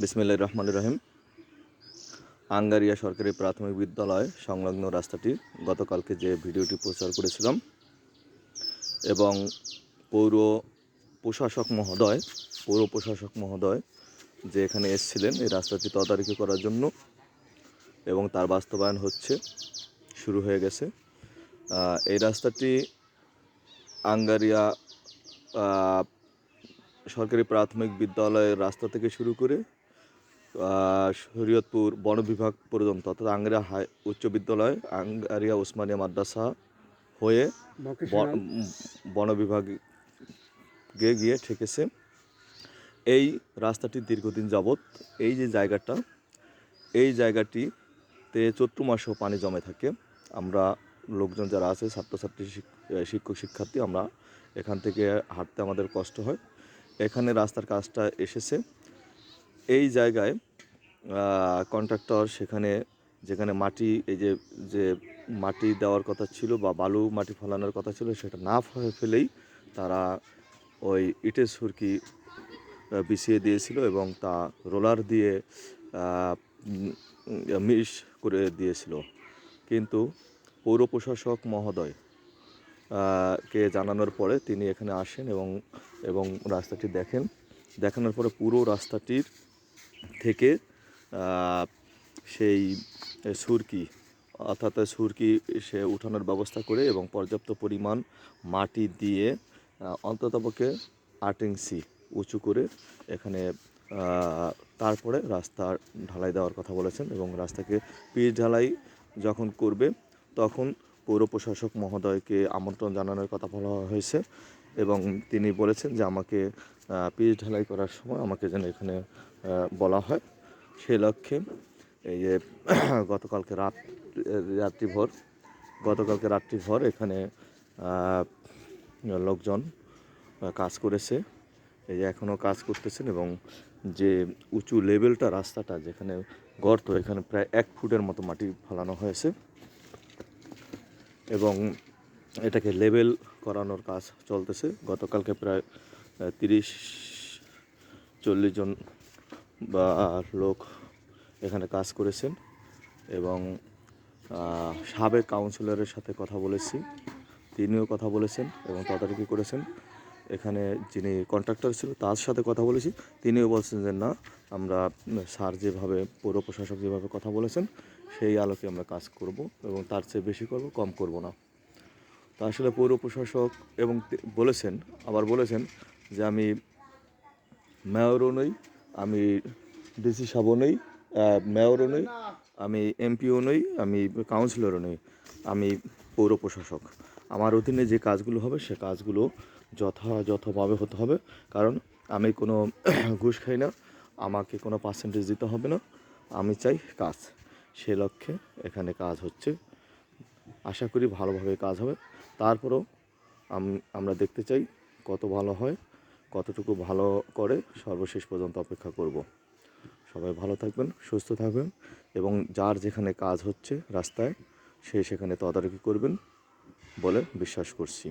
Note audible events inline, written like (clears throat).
বিসমিল্লাহির রহমান রহিম। আঙ্গারিয়া সরকারি প্রাথমিক বিদ্যালয় সংলগ্ন রাস্তাটি গতকালকে যে ভিডিওটি প্রচার করেছিলাম এবং পৌর প্রশাসক মহোদয়, পৌর প্রশাসক মহোদয় যে এখানে এসেছিলেন এই রাস্তাটি তদারকি করার জন্য এবং তার বাস্তবায়ন হচ্ছে, শুরু হয়ে গেছে। এই রাস্তাটি আঙ্গারিয়া সরকারি প্রাথমিক বিদ্যালয়ের রাস্তা থেকে শুরু করে শরীয়তপুর বন বিভাগ পর্যন্ত অর্থাৎ আঙ্গারিয়া হাই উচ্চ বিদ্যালয় আঙ্গারিয়া উসমানিয়া মাদ্রাসা হয়ে বন বিভাগে গিয়ে ঠেকেছে। এই রাস্তাটি দীর্ঘদিন যাবৎ এই যে জায়গাটা এই জায়গাটিতে চৈত্র মাসেও পানি জমে থাকে। আমরা লোকজন যারা আছে ছাত্রছাত্রী শিক- শিক্ষক শিক্ষার্থী আমরা এখান থেকে হাঁটতে আমাদের কষ্ট হয়। এখানে রাস্তার কাজটা এসেছে। এই জায়গায় কন্ট্রাক্টর সেখানে, যেখানে মাটি, এই যে যে মাটি দেওয়ার কথা ছিল বা বালু মাটি ফলানোর কথা ছিল, সেটা না ফেলেই তারা ওই ইটের সুরকি বিছিয়ে দিয়েছিল এবং তা রোলার দিয়ে মিশ করে দিয়েছিল। কিন্তু পৌর প্রশাসক মহোদয় কে জানানোর পরে তিনি এখানে আসেন এবং এবং রাস্তাটি দেখেন। দেখানোর পরে পুরো রাস্তাটির থেকে সেই সুরকি, অর্থাৎ সুরকি সে উঠানোর ব্যবস্থা করে এবং পর্যাপ্ত পরিমাণ মাটি দিয়ে অন্ততপক্ষে আট ইঞ্চি উঁচু করে এখানে তারপরে রাস্তা ঢালাই দেওয়ার কথা বলেছেন এবং রাস্তাকে পিচ ঢালাই যখন করবে, তখন পৌর প্রশাসক মহোদয়কে আমন্ত্রণ জানানোর কথা বলা হয়েছে এবং তিনি বলেছেন যে আমাকে পিচ ঢালাই করার সময় আমাকে যেন এখানে বলা হয়। সে লক্ষ্যে এই যে (clears throat) গতকালকে রাত রাত্রিভর গতকালকে রাত্রিভর এখানে লোকজন কাজ করেছে। এই যে এখনও কাজ করতেছেন এবং যে উঁচু লেভেলটা রাস্তাটা যেখানে গর্ত, এখানে প্রায় এক ফুটের মতো মাটি ফালানো হয়েছে। এবং এটাকে লেভেল করানোর কাজ চলতেছে। গতকালকে প্রায় তিরিশ, চল্লিশ জন বা লোক এখানে কাজ করেছেন এবং সাবেক কাউন্সিলরের সাথে কথা বলেছি। তিনিও কথা বলেছেন এবং তদারকি করেছেন। এখানে যিনি কন্ট্রাক্টর ছিল, তার সাথে কথা বলেছি। তিনিও বলছেন যে, না, আমরা স্যার যেভাবে, পৌর প্রশাসক যেভাবে কথা বলেছেন, সেই আলোকে আমরা কাজ করব এবং তার চেয়ে বেশি করব, কম করব না। তা আসলে পৌর প্রশাসক এবং বলেছেন, আবার বলেছেন যে, আমি মেয়রও নই আমি ডিসি সাহেবও নই মেয়রও নই, আমি এমপিও নই, আমি কাউন্সিলরও নই, আমি পৌর প্রশাসক। আমার অধীনে যে কাজগুলো হবে, সে কাজগুলো যথাযথভাবে হতে হবে। কারণ আমি কোনো (clears throat) ঘুষ খাই না, আমাকে কোনো পার্সেন্টেজ দিতে হবে না, আমি চাই কাজ। সে লক্ষ্যে এখানে কাজ হচ্ছে। আশা করি ভালোভাবে কাজ হবে। তারপরেও আমরা দেখতে চাই কত ভালো হয়। কতটুকু ভালো করে সর্বশেষ পর্যন্ত অপেক্ষা করব। সবাই ভালো থাকবেন, সুস্থ থাকবেন এবং যার যেখানে কাজ হচ্ছে রাস্তায়, সে সেখানে তদারকি করবেন বলে বিশ্বাস করছি।